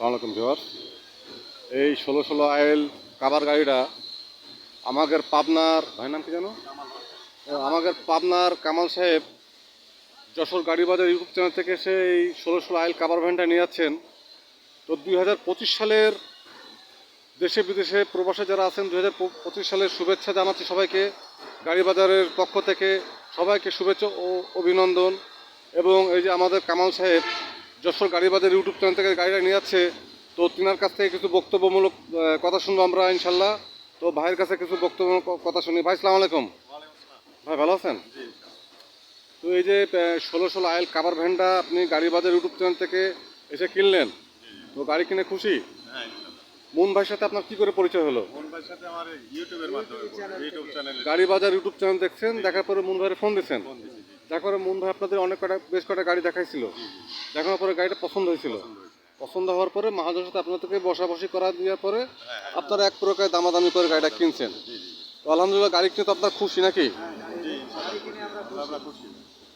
সালামালাইকুম ভিওয়ার এই ষোলো ষোলো আইল কাবার গাড়িটা আমাদের পাবনার ভাই নাম কি জানো আমাদের পাবনার কামাল সাহেব যশোর গাড়ি বাজার ইউটিউব চ্যানেল থেকে সে এই ষোলো ষোলো আইল কাবার ভ্যানটা নিয়ে যাচ্ছেন। তো দুই হাজার পঁচিশ সালের দেশে বিদেশে প্রবাসে যারা আছেন দুই হাজার পঁচিশ সালের শুভেচ্ছা জানাচ্ছি সবাইকে। গাড়ি বাজারের পক্ষ থেকে সবাইকে শুভেচ্ছা ও অভিনন্দন। এবং এই যে আমাদের কামাল সাহেব যশোর গাড়ি বাজার ইউটিউব চ্যানেল থেকে গাড়িটা নিয়ে যাচ্ছে। তো তিনার কাছ থেকে কিছু বক্তব্যমূলক কথা শুনব আমরা ইনশাল্লাহ। তো ভাইয়ের কাছে কিছু বক্তব্যমূলক কথা শুনি। ভাই সালাম আলাইকুম। ভাই ভালো আছেন? তো এই যে ষোলো ষোলো আইল কাবার ভ্যানটা আপনি গাড়ি বাজার ইউটিউব চ্যানেল থেকে এসে কিনলেন। তো গাড়ি কিনে খুশি। মুন ভাইয়ের সাথে আপনার কি করে পরিচয় হলো? মোহন সাথে আমার ইউটিউবের মাধ্যমে ইউটিউব চ্যানেলে গাড়ি বাজার ইউটিউব চ্যানেল দেখছেন দেখার পরে মুন ভাইয়ের ফোন দিচ্ছেন। দেখার মন ভাই আপনাদের অনেক কটা বেশ কটা গাড়ি দেখাইছিল। দেখানোর পরে গাড়িটা পছন্দ হয়েছিল। পছন্দ হওয়ার পরে মহাজনের সাথে আপনাদেরকে বসাবসি করা দেওয়ার পরে আপনারা এক প্রকার দামাদামি করে গাড়িটা কিনছেন। তো আলহামদুলিল্লাহ গাড়ি কিনে তো আপনার খুশি নাকি।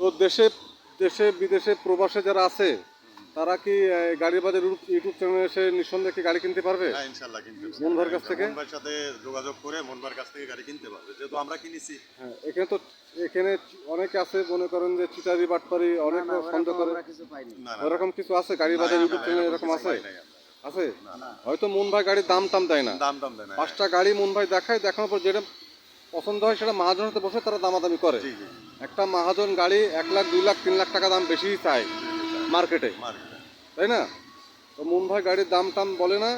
তো দেশে দেশে, বিদেশে প্রবাসে যারা আছে তারা কি গাড়ি বাজার ইউটিউব- চ্যানেলে এসে নিঃসন্দেহে কি গাড়ি কিনতে পারবে? হ্যাঁ, কিনতে পারবে। মোহন কাছ থেকে? সাথে যোগাযোগ করে মোহন ভাইয়ের কাছ থেকে গাড়ি কিনতে পারবে। যেহেতু আমরা কিনেছি। হ্যাঁ এখানে তো এখানে অনেকে আছে মনে করেন যে চিটারি বাটপারি অনেক সন্দেহ করে। ওরকম কিছু আছে? গাড়ি বাজার ইউটিউব চ্যানেল এরকম এরকম আছে? আছে। হয়তো মন ভাই গাড়ির দাম টাম দেয় না। দাম দাম দেয় না পাঁচটা গাড়ি মুন ভাই দেখায় দেখানোর পর যেটা পছন্দ হয় সেটা মহাজনের সাথে বসে তারা দামাদামি করে। একটা মহাজন গাড়ি এক লাখ দুই লাখ তিন লাখ টাকা দাম বেশি চায়। মার্কেটে। তাই না? তো মুন ভাই গাড়ির দাম টাম বলে না।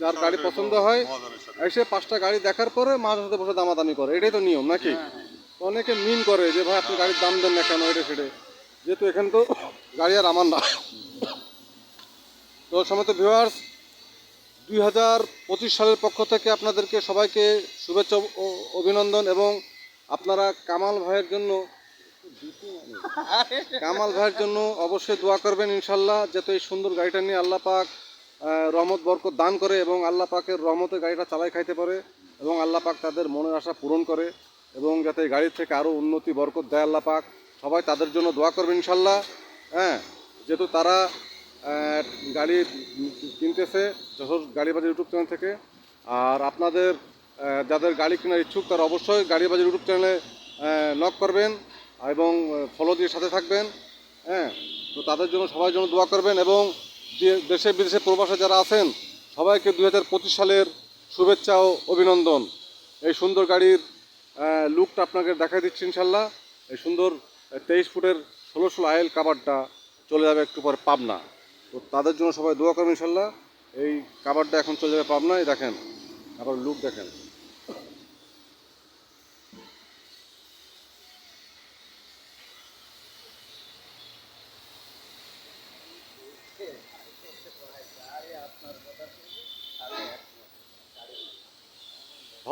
যার গাড়ি পছন্দ হয় এসে পাঁচটা গাড়ি দেখার পরে মহাজনের সাথে বসে দামাদামি করে। এটাই তো নিয়ম নাকি? অনেকে মিন করে যে ভাই আপনি গাড়ির দাম দেন না কেন? এটা সেটা। যেহেতু এখানে তো গাড়ি আর আমার না। তো সময় তো ভিউয়ার্স দুই হাজার পঁচিশ সালের পক্ষ থেকে আপনাদেরকে সবাইকে শুভেচ্ছা ও অভিনন্দন এবং আপনারা কামাল ভাইয়ের জন্য কামাল ভাইয়ের জন্য অবশ্যই দোয়া করবেন ইনশাল্লাহ, যাতে এই সুন্দর গাড়িটা নিয়ে আল্লাহ পাক রহমত, বরকত দান করে এবং আল্লাহ পাকের রহমতে গাড়িটা চালাই খাইতে পারে এবং আল্লাহ পাক তাদের মনের আশা পূরণ করে এবং যাতে গাড়ির থেকে আরও উন্নতি, বরকত দেয় আল্লাহ পাক। সবাই তাদের জন্য দোয়া করবেন ইনশাল্লাহ হ্যাঁ। যেহেতু তারা গাড়ি কিনতেছে, যশোর গাড়ি বাজার ইউটিউব চ্যানেল থেকে। আর আপনাদের যাদের গাড়ি কেনার ইচ্ছুক তারা অবশ্যই গাড়ি বাজার ইউটিউব চ্যানেলে নক করবেন। এবং ফলো দিয়ে সাথে থাকবেন হ্যাঁ? তো তাদের জন্য সবার জন্য দোয়া করবেন এবং দেশে বিদেশে প্রবাসে যারা আছেন, সবাইকে দু পঁচিশ সালের শুভেচ্ছা ও অভিনন্দন। এই সুন্দর গাড়ির লুকটা আপনাকে দেখাই দিচ্ছি ইনশাল্লাহ। এই সুন্দর তেইশ ফুটের ষোলো ষোলো আয়েল কাবারটা চলে যাবে একটু পরে পাবনা। তো তাদের জন্য সবাই দোয়া করবেন ইনশাল্লাহ। এই কাবারটা এখন চলে যাবে পাবনা এই দেখেন। আবার লুক দেখেন।